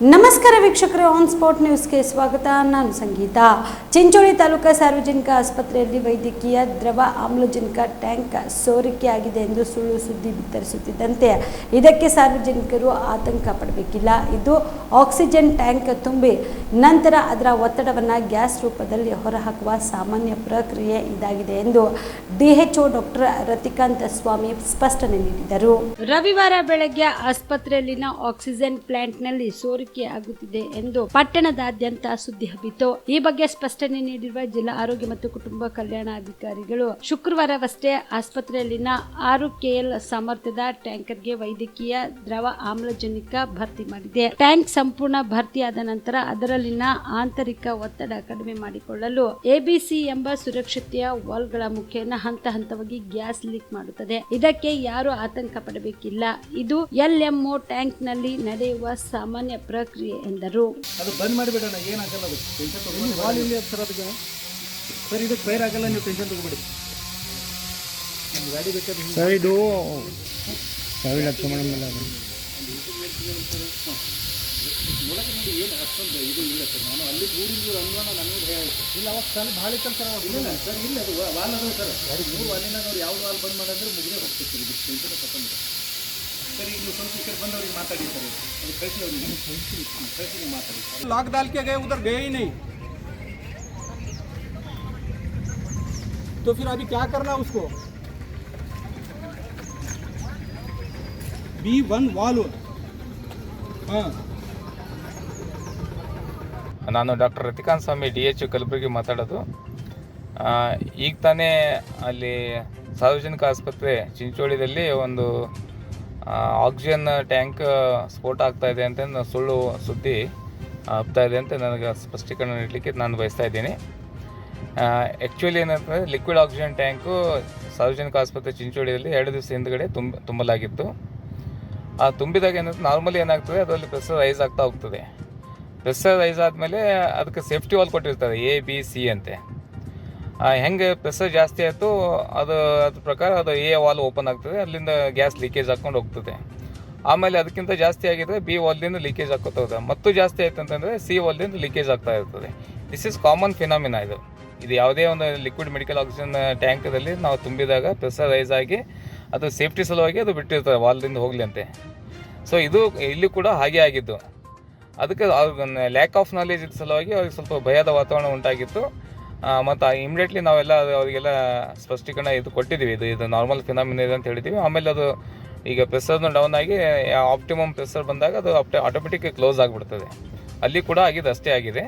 ನಮಸ್ಕಾರ ವೀಕ್ಷಕರೇ on spot ನ್ಯೂಸ್ಗೆ ಸ್ವಾಗತ. ನಾನು ಸಂಗೀತ. ಚಿಂಚೋಳಿ ತಾಲೂಕಾ ಸಾರ್ವಜನಿಕ ಆಸ್ಪತ್ರೆಯಲ್ಲಿ ವೈದ್ಯಕೀಯ ದ್ರವ ಆಮ್ಲಜನಕ ಟ್ಯಾಂಕ್ ಸೋರಿಕೆ ಆಗಿದೆ ಎಂದು ಸುಳ್ಳು ಸುದ್ದಿ ಬಿತ್ತರಿಸುತ್ತಿದ್ದಂತೆ ಇದಕ್ಕೆ ಸಾರ್ವಜನಿಕರು ಆತಂಕ ಪಡಬೇಕಿಲ್ಲ. ಇದು ಆಕ್ಸಿಜನ್ ಟ್ಯಾಂಕ್ ತುಂಬಿ ನಂತರ ಅದರ ಒತ್ತಡವನ್ನು ಗ್ಯಾಸ್ ರೂಪದಲ್ಲಿ ಹೊರಹಾಕುವ ಸಾಮಾನ್ಯ ಪ್ರಕ್ರಿಯೆ ಇದಾಗಿದೆ ಎಂದು ಡಿಎಚ್ಒ ಡಾಕ್ಟರ್ ರತಿಕಾಂತ ಸ್ವಾಮಿ ಸ್ಪಷ್ಟನೆ ನೀಡಿದರು. ರವಿವಾರ ಬೆಳಗ್ಗೆ ಆಸ್ಪತ್ರೆಯಲ್ಲಿನ ಆಕ್ಸಿಜನ್ ಪ್ಲಾಂಟ್ನಲ್ಲಿ ಸೋರಿಕೆ ಆಗುತ್ತಿದೆ ಎಂದು ಪಟ್ಟಣದಾದ್ಯಂತ ಸುದ್ದಿ ಹಬ್ಬಿತು ಈ ಬಗ್ಗೆ ಸ್ಪಷ್ಟನೆ ನೀಡಿರುವ ಜಿಲ್ಲಾ ಆರೋಗ್ಯ ಮತ್ತು ಕುಟುಂಬ ಕಲ್ಯಾಣ ಅಧಿಕಾರಿಗಳು, ಶುಕ್ರವಾರವಷ್ಟೇ ಆಸ್ಪತ್ರೆಯಲ್ಲಿನ ಆರು ಕೆಎಲ್ ಸಾಮರ್ಥ್ಯದ ಟ್ಯಾಂಕರ್ಗೆ ವೈದ್ಯಕೀಯ ದ್ರವ ಆಮ್ಲಜನಕ ಭರ್ತಿ ಮಾಡಿದೆ. ಟ್ಯಾಂಕ್ ಸಂಪೂರ್ಣ ಭರ್ತಿಯಾದ ನಂತರ ಅದರಲ್ಲಿನ ಆಂತರಿಕ ಒತ್ತಡ ಕಡಿಮೆ ಮಾಡಿಕೊಳ್ಳಲು ಎಬಿಸಿ ಎಂಬ ಸುರಕ್ಷತೆಯ ವಾಲ್ಗಳ ಮುಖೇನ ಹಂತ ಹಂತವಾಗಿ ಗ್ಯಾಸ್ ಲೀಕ್ ಮಾಡುತ್ತದೆ. ಇದಕ್ಕೆ ಯಾರು ಆತಂಕ ಪಡಬೇಕಿಲ್ಲ. ಇದು ಎಲ್ಎಂಒ ಟ್ಯಾಂಕ್ನಲ್ಲಿ ನಡೆಯುವ ಸಾಮಾನ್ಯ ಪ್ರಕ್ರಿಯೆ ಎಂದರು. ಅದು ಇದು ಮಾಡಿಬಿಡೋಣ ಏನಾಗಲ್ಲ ಅದು. ಟೆನ್ಷನ್ ತಗೋಬೇಡಿ ವಾಲ್ ಇಲ್ಲಿ ಸರ್ ಇದು ಸಾವಿರ ಇದಕ್ಕೆ ಮೇಡಮ್ ಆಗಲ್ಲ ನೀವು ಟೆನ್ಷನ್ ತಗೋಬೇಡಿ ನಮ್ಮ ಗಾಡಿ ಬೇಕಾದ್ರೆ ಹಿಂಗೆ ಸರ್ ಇದು ಸಾವಿರ ಲಕ್ಷ ಮೇಡಮ್ ಅಲ್ಲ ಅದು ಇಲ್ಲ ಅವಾಗ ಸಲ ಭಾಳ ಇತ್ತಲ್ಲ ಸರ್ ಅವಾಗ ಇಲ್ಲ ಸರ್ ಇಲ್ಲ ಅದು ವಾಲ್ ಅದಾವ ಸರ್ ಗಾಡಿ ಮೂರು ವಾಲಿನ ಅವ್ರು ಯಾವ ವಾಲ್ ಬಂದ್ ಮಾಡಿದ್ರೆ ಮುಗಿದೇ ಹೋಗ್ತೀವಿ ಸರ್ ಇದು ಟೆನ್ಷನ್ ತಗೊಂಡು ಸರ್ ಈಗ ನೀವು ಸ್ವಲ್ಪ ಈ ಕಡೆ ಬಂದವ್ರಿಗೆ ಮಾತಾಡಿ ಸರ್ ಅದು ಕಳಿಸಿ ಅವ್ರಿಗೆ ಕಳಿಸಿ ನೀವು ಮಾತಾಡಿ लॉक डाल के गए उधर गए ही नहीं तो फिर अभी क्या करना है उसको बी वन वाल हाँ ನಾನು doctor Ratikant Swamy D H Kalaburagi ಮಾತಾಡೋದು. ಈಗ ತಾನೇ ಅಲ್ಲಿ ಸಾರ್ವಜನಿಕ ಆಸ್ಪತ್ರೆ ಚಿಂಚೋಳಿದಲ್ಲಿ ಒಂದು ಆಕ್ಸಿಜನ್ ಟ್ಯಾಂಕ್ ಸ್ಫೋಟ ಆಗ್ತಾ ಇದೆ ಅಂತ ಸುಳ್ಳು ಸುದ್ದಿ ಹಬ್ತಾ ಇದೆ ಅಂತ ನನಗೆ ಸ್ಪಷ್ಟೀಕರಣ ನೀಡಲಿಕ್ಕೆ ನಾನು ಬಯಸ್ತಾ ಇದ್ದೀನಿ. ಆ್ಯಕ್ಚುಲಿ ಏನಂತಂದರೆ ಲಿಕ್ವಿಡ್ ಆಕ್ಸಿಜನ್ ಟ್ಯಾಂಕು ಸಾರ್ವಜನಿಕ ಆಸ್ಪತ್ರೆ ಚಿಂಚೋಳಿಯಲ್ಲಿ ಎರಡು ದಿವಸ ಹಿಂದ್ಗಡೆ ತುಂಬ, ತುಂಬಲಾಗಿತ್ತು. ಆ, ತುಂಬಿದಾಗ ಏನಂತ ನಾರ್ಮಲಿ ಏನಾಗ್ತದೆ, ಅದರಲ್ಲಿ ಪ್ರೆಸರ್ ರೈಸ್ ಆಗ್ತಾ ಹೋಗ್ತದೆ. ಪ್ರೆಷರ್ ರೈಸ್ ಆದಮೇಲೆ ಅದಕ್ಕೆ ಸೇಫ್ಟಿ ವಾಲ್ ಕೊಟ್ಟಿರ್ತಾರೆ ಎ ಬಿ ಸಿ ಅಂತೆ. ಹೆಂಗೆ ಪ್ರೆಸರ್ ಜಾಸ್ತಿ ಆಯಿತು ಅದು, ಅದ್ರ ಪ್ರಕಾರ ಅದು ಎ ವಾಲ್ ಓಪನ್ ಆಗ್ತದೆ, ಅಲ್ಲಿಂದ ಗ್ಯಾಸ್ ಲೀಕೇಜ್ ಹಾಕ್ಕೊಂಡು ಹೋಗ್ತದೆ. ಆಮೇಲೆ ಅದಕ್ಕಿಂತ ಜಾಸ್ತಿ ಆಗಿದ್ರೆ ಬಿ ವಾಲ್ದಿಂದ ಲೀಕೇಜ್ ಹಾಕೋತಾ ಹೋದ ಮತ್ತು ಜಾಸ್ತಿ ಆಯ್ತು ಅಂತಂದರೆ ಸಿ ವಾಲ್ದಿಂದ ಲೀಕೇಜ್ ಆಗ್ತಾ ಇರ್ತದೆ. ದಿಸ್ ಇಸ್ ಕಾಮನ್ ಫಿನಾಮಿನಾ ಇದು. ಇದು ಯಾವುದೇ ಒಂದು ಲಿಕ್ವಿಡ್ ಮೆಡಿಕಲ್ ಆಕ್ಸಿಜನ್ ಟ್ಯಾಂಕದಲ್ಲಿ ನಾವು ತುಂಬಿದಾಗ ಪ್ರೆಸರ್ ರೈಸ್ ಆಗಿ ಅದು ಸೇಫ್ಟಿ ಸಲುವಾಗಿ ಅದು ಬಿಟ್ಟಿರ್ತದೆ ವಾಲ್ದಿಂದ ಹೋಗಲಿ ಅಂತೆ. ಸೊ ಇದು ಇಲ್ಲಿ ಕೂಡ ಹಾಗೆ ಆಗಿದ್ದು. ಅದಕ್ಕೆ ಲ್ಯಾಕ್ ಆಫ್ ನಾಲೆಜ್ ಇದ್ದ ಸಲುವಾಗಿ ಅವ್ರಿಗೆ ಸ್ವಲ್ಪ ಭಯದ ವಾತಾವರಣ ಉಂಟಾಗಿತ್ತು. ಮತ್ತು ಇಮಿಡಿಯೇಟ್ಲಿ ನಾವೆಲ್ಲ ಅವರಿಗೆಲ್ಲ ಸ್ಪಷ್ಟೀಕರಣ ಇದು ಕೊಟ್ಟಿದ್ದೀವಿ ಇದು ಇದು ನಾರ್ಮಲ್ ಫಿನಾಮಿನ ಇದೆ ಅಂತ ಹೇಳಿದ್ದೀವಿ ಆಮೇಲೆ ಅದು ಈಗ ಪ್ರೆಸರ್ನ ಡೌನ್ ಆಗಿ ಆಪ್ಟಿಮಮ್ ಪ್ರೆಸರ್ ಬಂದಾಗ ಅದು ಆಟೋಮೆಟಿಕ್ ಕ್ಲೋಸ್ ಆಗಿಬಿಡ್ತದೆ. ಅಲ್ಲಿ ಕೂಡ ಆಗಿದೆ, ಅಷ್ಟೇ ಆಗಿದೆ.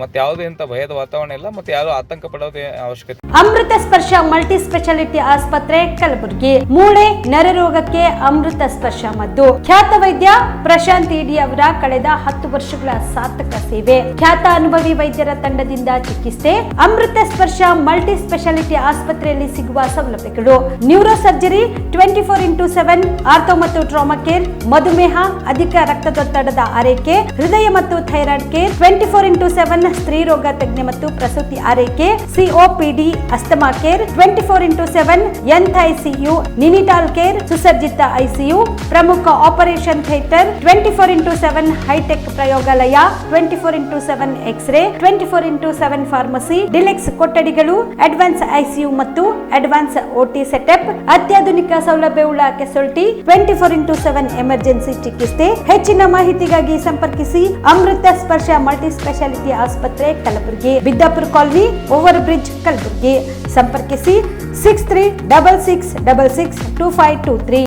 ಮತ್ತು ಯಾವುದೇ ಇಂಥ ಭಯದ ವಾತಾವರಣ ಇಲ್ಲ. ಮತ್ತು ಯಾರು ಆತಂಕ ಪಡೋದೇ ಅವಶ್ಯಕತೆ ಅಮೃತ ಸ್ಪರ್ಶ ಮಲ್ಟಿ ಸ್ಪೆಷಾಲಿಟಿ ಆಸ್ಪತ್ರೆ ಕಲಬುರಗಿ. ಮೂಳೆ ನರರೋಗಕ್ಕೆ ಅಮೃತ ಸ್ಪರ್ಶ ಮದ್ದು. ಖ್ಯಾತ ವೈದ್ಯ ಪ್ರಶಾಂತ್ ಇಡಿ ಅವರ ಕಳೆದ ಹತ್ತು ವರ್ಷಗಳ ಸಾರ್ಥಕ ಸೇವೆ. ಖ್ಯಾತ ಅನುಭವಿ ವೈದ್ಯರ ತಂಡದಿಂದ ಚಿಕಿತ್ಸೆ. ಅಮೃತ ಸ್ಪರ್ಶ ಮಲ್ಟಿ ಸ್ಪೆಷಾಲಿಟಿ ಆಸ್ಪತ್ರೆಯಲ್ಲಿ ಸಿಗುವ ಸೌಲಭ್ಯಗಳು. Neurosurgery twenty four into seven, ortho ಮತ್ತು ಟ್ರಾಮಾ ಕೇರ್, ಮಧುಮೇಹ, ಅಧಿಕ ರಕ್ತದೊತ್ತಡದ ಆರೈಕೆ, ಹೃದಯ ಮತ್ತು thyroid care, twenty four into seven, ಸ್ತ್ರೀ ರೋಗ ತಜ್ಞೆ ಮತ್ತು ಪ್ರಸೂತಿ ಆರೈಕೆ COPD asthma care twenty four into seven ಎಂತ್ ಐಸಿಯು, ನಿನಿಟಾಲ್ ಕೇರ್, ಸುಸಜ್ಜಿತ ಐಸಿಯು, ಪ್ರಮುಖ operation theatre twenty four into seven hitech ಪ್ರಯೋಗಾಲಯ twenty four into seven X ray twenty four into seven pharmacy, deluxe ಕೊಠಡಿಗಳು, ಅಡ್ವಾನ್ಸ್ ಐಸಿಯು ಮತ್ತು advance OT setup, ಅತ್ಯಾಧುನಿಕ ಸೌಲಭ್ಯವುಳ್ಳ casualty twenty four into seven emergency ಚಿಕಿತ್ಸೆ. ಹೆಚ್ಚಿನ ಮಾಹಿತಿಗಾಗಿ ಸಂಪರ್ಕಿಸಿ ಅಮೃತ Sparsha multi speciality ಆಸ್ಪತ್ರೆ Kalaburagi, Biddapur colony over bridge Kalaburagi. ಸಂಪರ್ಕಿಸಿ six three double six double six two five two three